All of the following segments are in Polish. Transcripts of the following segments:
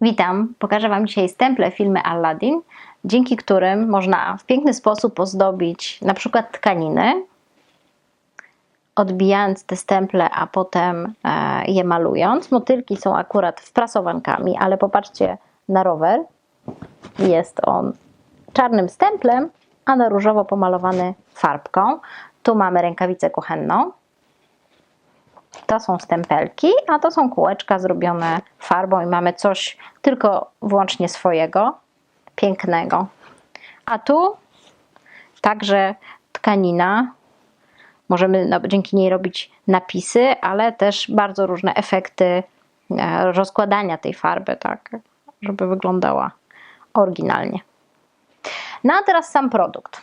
Witam, pokażę Wam dzisiaj stemple filmy Aladdin, dzięki którym można w piękny sposób ozdobić na przykład tkaniny, odbijając te stemple, a potem e, je malując. Motylki są akurat wprasowankami, ale popatrzcie na rower. Jest on czarnym stemplem, a na różowo pomalowany farbką. Tu mamy rękawicę kuchenną. To są stempelki, a to są kółeczka zrobione farbą i mamy coś tylko wyłącznie swojego, pięknego. A tu także tkanina. Możemy dzięki niej robić napisy, ale też bardzo różne efekty e, rozkładania tej farby, tak, żeby wyglądała oryginalnie. No a teraz sam produkt.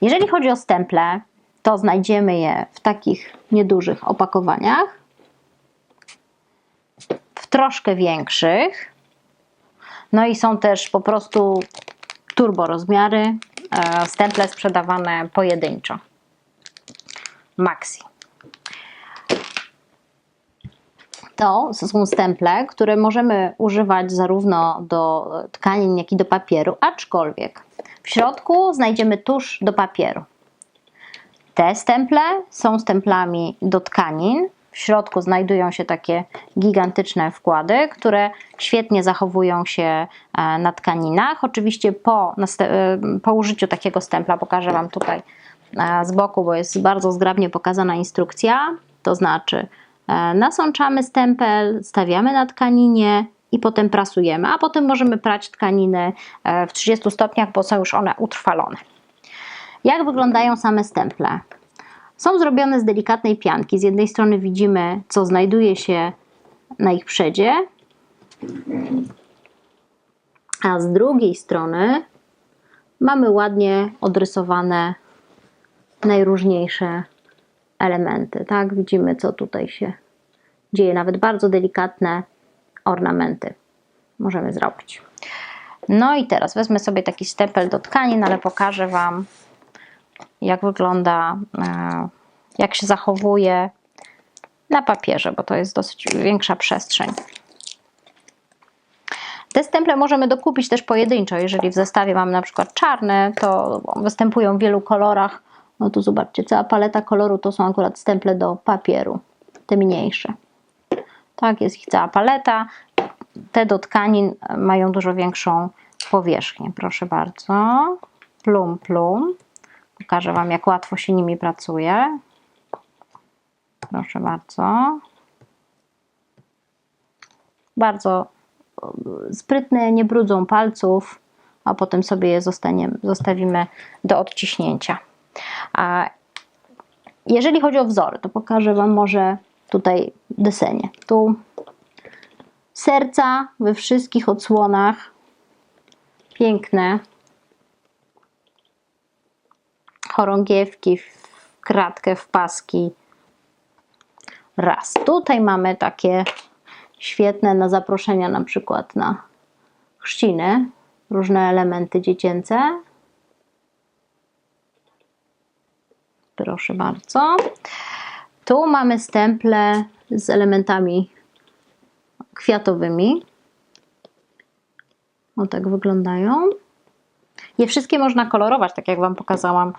Jeżeli chodzi o stemple, to znajdziemy je w takich niedużych opakowaniach, w troszkę większych. No i są też po prostu turbo rozmiary, e, stemple sprzedawane pojedynczo. Maxi. To są stemple, które możemy używać zarówno do tkanin, jak i do papieru, aczkolwiek w środku znajdziemy tusz do papieru. Te stemple są stemplami do tkanin. W środku znajdują się takie gigantyczne wkłady, które świetnie zachowują się e, na tkaninach. Oczywiście po, e, po użyciu takiego stempla, pokażę Wam tutaj e, z boku, bo jest bardzo zgrabnie pokazana instrukcja. To znaczy, nasączamy stempel, stawiamy na tkaninie i potem prasujemy, a potem możemy prać tkaniny w 30 stopniach, bo są już one utrwalone. Jak wyglądają same stemple? Są zrobione z delikatnej pianki. Z jednej strony widzimy, co znajduje się na ich przedzie, a z drugiej strony mamy ładnie odrysowane najróżniejsze elementy. Tak, widzimy, co tutaj się dzieje. Nawet bardzo delikatne ornamenty możemy zrobić. No i teraz wezmę sobie taki stempel do tkanin, ale pokażę Wam jak wygląda, e, jak się zachowuje na papierze, bo to jest dosyć większa przestrzeń. Te stemple możemy dokupić też pojedynczo. Jeżeli w zestawie mamy na przykład czarne, to występują w wielu kolorach. No tu zobaczcie, cała paleta koloru to są akurat stemple do papieru, te mniejsze. Tak, jest ich cała paleta. Te do tkanin mają dużo większą powierzchnię. Proszę bardzo. Plum, plum. Pokażę Wam, jak łatwo się nimi pracuje. Proszę bardzo. Bardzo e, sprytne, nie brudzą palców, a potem sobie je zostawimy do odciśnięcia. A jeżeli chodzi o wzory, to pokażę Wam może tutaj desenie. Tu serca we wszystkich odsłonach. Piękne, chorągiewki w kratkę, w paski. Raz. Tutaj mamy takie świetne na zaproszenia na przykład na chrzciny, różne elementy dziecięce. Proszę bardzo. Tu mamy stemple z elementami kwiatowymi. O tak wyglądają. Je wszystkie można kolorować, tak jak Wam pokazałam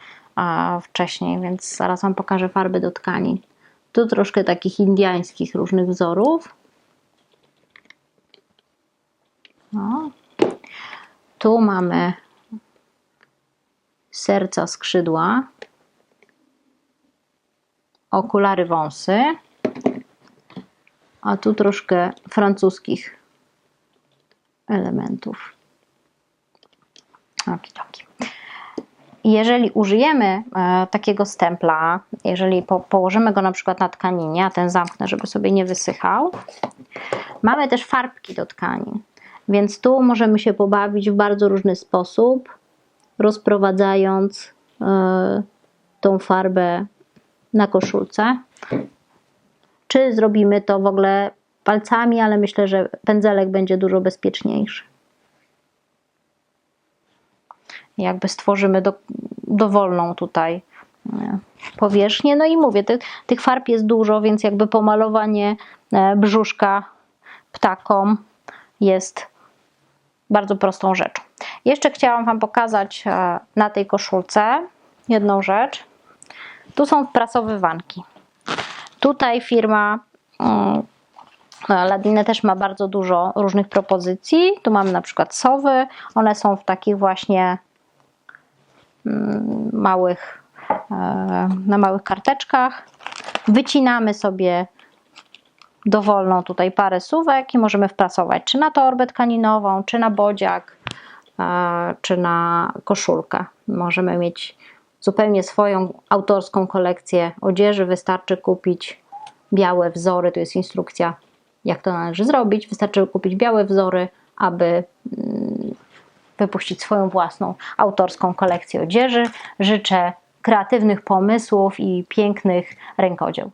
wcześniej, więc zaraz Wam pokażę farby do tkanin. Tu troszkę takich indiańskich różnych wzorów. No. Tu mamy serca, skrzydła, okulary, wąsy, a tu troszkę francuskich elementów. Okidoki. Jeżeli użyjemy e, takiego stempla, jeżeli po, położymy go na przykład na tkaninie, a ten zamknę, żeby sobie nie wysychał, mamy też farbki do tkanin. Więc tu możemy się pobawić w bardzo różny sposób, rozprowadzając y, tą farbę na koszulce. Czy zrobimy to w ogóle palcami, ale myślę, że pędzelek będzie dużo bezpieczniejszy jakby stworzymy do, dowolną tutaj e, powierzchnię. No i mówię, ty, tych farb jest dużo, więc jakby pomalowanie e, brzuszka ptakom jest bardzo prostą rzeczą. Jeszcze chciałam Wam pokazać e, na tej koszulce jedną rzecz. Tu są wprasowywanki. Tutaj firma mm, Ladine też ma bardzo dużo różnych propozycji. Tu mamy na przykład sowy. One są w takich właśnie małych, e, na małych karteczkach. Wycinamy sobie dowolną tutaj parę suwek i możemy wprasować czy na torbę tkaninową, czy na bodziak, e, czy na koszulkę. Możemy mieć zupełnie swoją autorską kolekcję odzieży. Wystarczy kupić białe wzory, tu jest instrukcja, jak to należy zrobić. Wystarczy kupić białe wzory, aby mm, wypuścić swoją własną autorską kolekcję odzieży. Życzę kreatywnych pomysłów i pięknych rękodzieł.